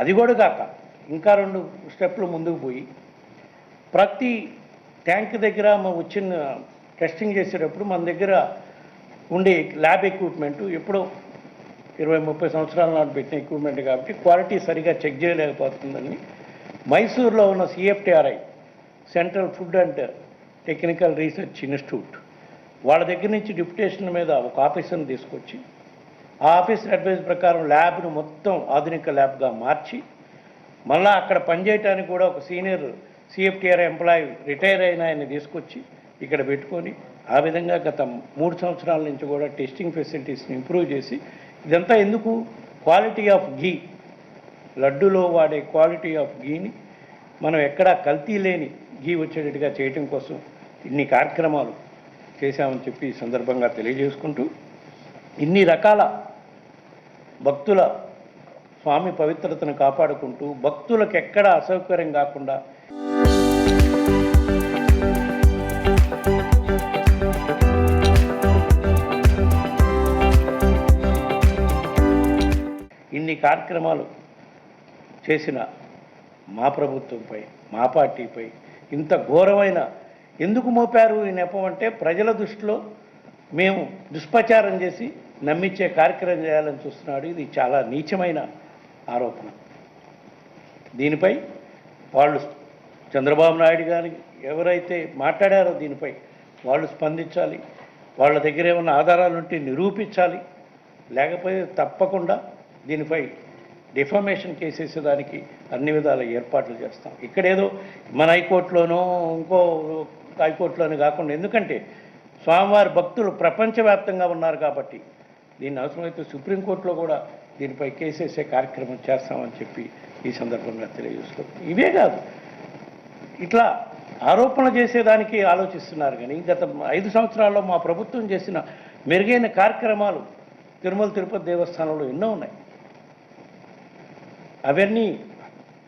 అది కూడా కాక ఇంకా రెండు స్టెప్లు ముందుకు పోయి ప్రతి ట్యాంక్ దగ్గర వచ్చిన టెస్టింగ్ చేసేటప్పుడు మన దగ్గర ఉండే ల్యాబ్ ఎక్విప్మెంట్ ఎప్పుడో ఇరవై ముప్పై సంవత్సరాల నాటి పెట్టిన ఎక్విప్మెంట్ కాబట్టి క్వాలిటీ సరిగా చెక్ చేయలేకపోతుందని మైసూర్లో ఉన్న CFTRI central food and technical research institute వాళ్ళ దగ్గర నుంచి డిప్యుటేషన్ మీద ఒక ఆఫీసర్ని తీసుకొచ్చి ఆ ఆఫీసర్ అడ్వైజ్ ప్రకారం ల్యాబ్ను మొత్తం ఆధునిక ల్యాబ్గా మార్చి మళ్ళా అక్కడ పనిచేయటానికి కూడా ఒక సీనియర్ సిఎఫ్టీఆర్ ఎంప్లాయీ రిటైర్ అయిన ఆయన్ని తీసుకొచ్చి ఇక్కడ పెట్టుకొని ఆ విధంగా గత మూడు సంవత్సరాల నుంచి కూడా టెస్టింగ్ ఫెసిలిటీస్ని ఇంప్రూవ్ చేసి ఇదంతా ఎందుకు? Quality of ghee. లడ్డులో వాడే క్వాలిటీ ఆఫ్ ఘీని మనం ఎక్కడా కల్తీ లేని ఘీ వచ్చేటట్టుగా చేయటం కోసం ఇన్ని కార్యక్రమాలు చేశామని చెప్పి ఈ సందర్భంగా తెలియజేసుకుంటూ ఇన్ని రకాల భక్తుల స్వామి పవిత్రతను కాపాడుకుంటూ భక్తులకు ఎక్కడ అసౌకర్యం కాకుండా ఇన్ని కార్యక్రమాలు చేసిన మా ప్రభుత్వంపై మా పార్టీపై ఇంత ఘోరమైన ఎందుకు మోపారు ఈ నెపం అంటే ప్రజల దృష్టిలో మేము దుష్ప్రచారం చేసి నమ్మించే కార్యక్రమం చేయాలని చూస్తున్నాడు. ఇది చాలా నీచమైన ఆరోపణ. దీనిపై వాళ్ళు చంద్రబాబు నాయుడు గారి ఎవరైతే మాట్లాడారో దీనిపై వాళ్ళు స్పందించాలి. వాళ్ళ దగ్గర ఏమైనా ఆధారాలు ఉంటే నిరూపించాలి. లేకపోతే తప్పకుండా దీనిపై డిఫామేషన్ కేసేసేదానికి అన్ని విధాల ఏర్పాట్లు చేస్తాం. ఇక్కడేదో మన హైకోర్టులోనో ఇంకో హైకోర్టులోనూ కాకుండా ఎందుకంటే స్వామివారి భక్తులు ప్రపంచవ్యాప్తంగా ఉన్నారు కాబట్టి దీన్ని అవసరమైతే సుప్రీంకోర్టులో కూడా దీనిపై కేసేసే కార్యక్రమం చేస్తామని చెప్పి ఈ సందర్భంగా తెలియజేస్తున్నాం ఇవే కాదు. ఇట్లా ఆరోపణలు చేసేదానికి ఆలోచిస్తున్నారు కానీ గత ఐదు సంవత్సరాల్లో మా ప్రభుత్వం చేసిన మెరుగైన కార్యక్రమాలు తిరుమల తిరుపతి దేవస్థానంలో ఎన్నో ఉన్నాయి. అవన్నీ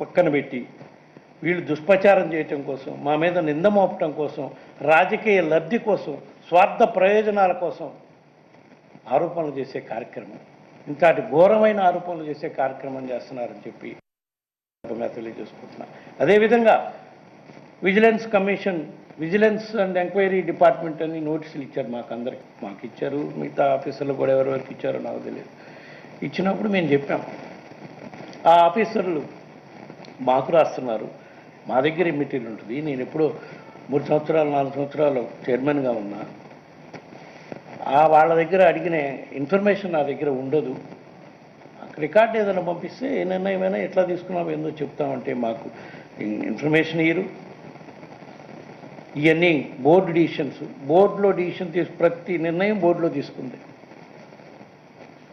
పక్కన పెట్టి వీళ్ళు దుష్ప్రచారం చేయటం కోసం మా మీద నింద మోపటం కోసం రాజకీయ లబ్ధి కోసం స్వార్థ ప్రయోజనాల కోసం ఆరోపణలు చేసే కార్యక్రమం. ఇంతటి ఘోరమైన ఆరోపణలు చేసే కార్యక్రమం చేస్తున్నారని చెప్పి తెలియజేసుకుంటున్నా. అదేవిధంగా vigilance commission vigilance and enquiry department అని నోటీసులు ఇచ్చారు మాకు అందరికి మాకు ఇచ్చారు మిగతా ఆఫీసర్లు కూడా ఎవరెవరికి ఇచ్చారో నాకు తెలియదు. ఇచ్చినప్పుడు మేము చెప్పాం. ఆ ఆఫీసర్లు మాకు రాస్తున్నారు. మా దగ్గర మెటీరియల్ ఉంటుంది. నేను ఎప్పుడో మూడు సంవత్సరాలు నాలుగు సంవత్సరాలు చైర్మన్గా ఉన్నా. వాళ్ళ దగ్గర అడిగిన ఇన్ఫర్మేషన్ నా దగ్గర ఉండదు. రికార్డ్ ఏదైనా పంపిస్తే ఏ నిర్ణయమైనా ఎట్లా తీసుకున్నాం ఏందో చెప్తామంటే మాకు ఇన్ఫర్మేషన్ ఇయ్యరు. ఇవన్నీ బోర్డు డిసిషన్స్. బోర్డులో డిసిషన్ తీసు ప్రతి నిర్ణయం బోర్డులో తీసుకుంది.